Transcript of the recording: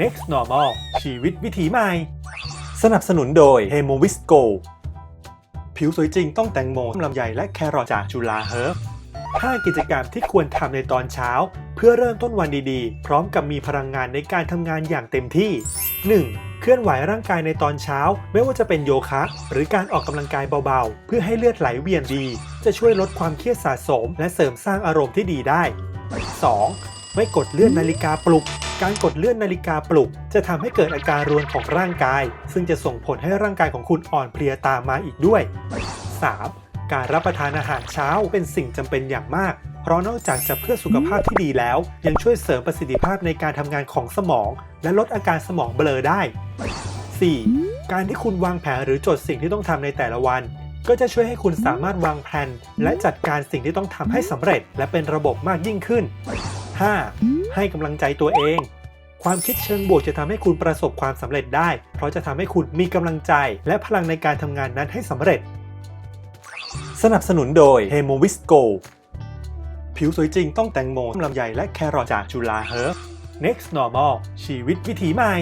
Next Normal ชีวิตวิถีใหม่ สนับสนุนโดย h e m o v i s Go ผิวสวยจริงต้องแตงโมลำไยและแครอทจากจุฬาเฮิร์บ5กิจกรรมที่ควรทำในตอนเช้า เพื่อเริ่มต้นวันดีๆ พร้อมกับมีพลังงานในการทำงานอย่างเต็มที่ 1. เคลื่อนไหวร่างกายในตอนเช้า ไม่ว่าจะเป็นโยคะ หรือการออกกำลังกายเบาๆ เพื่อให้เลือดไหลเวียนดี จะช่วยลดความเครียดสะสม และเสริมสร้างอารมณ์ที่ดีได้ 2. ไม่กดเลื่อนนาฬิกาปลุก การกดเลื่อนนาฬิกาปลุก จะทำให้เกิดอาการรวนของร่างกาย ซึ่งจะส่งผลให้ร่างกายของคุณอ่อนเพลียตามมาอีกด้วย 3. การรับประทานอาหารเช้าเป็นสิ่งจำเป็นอย่างมาก เพราะนอกจากจะเพื่อสุขภาพที่ดีแล้ว ยังช่วยเสริมประสิทธิภาพในการทำงานของสมอง และลดอาการสมองเบลอได้ 4. การที่คุณวางแผนหรือจดสิ่งที่ต้องทำในแต่ละวันก็จะช่วยให้คุณสามารถวางแผนและจัดการสิ่งที่ต้องทำให้สำเร็จ และเป็นระบบมากยิ่งขึ้น 5. ให้กำลังใจตัวเอง ความคิดเชิงบวกจะทำให้คุณประสบความสำเร็จได้ เพราะจะทำให้คุณมีกำลังใจ และพลังในการทำงานนั้นให้สำเร็จ สนับสนุนโดย h e m o v i s Go ผิวสวยจริงต้องแตงโมลำไยและแครอทจากจุฬาเฮิร์บ Next Normal ชีวิตวิถีใหม่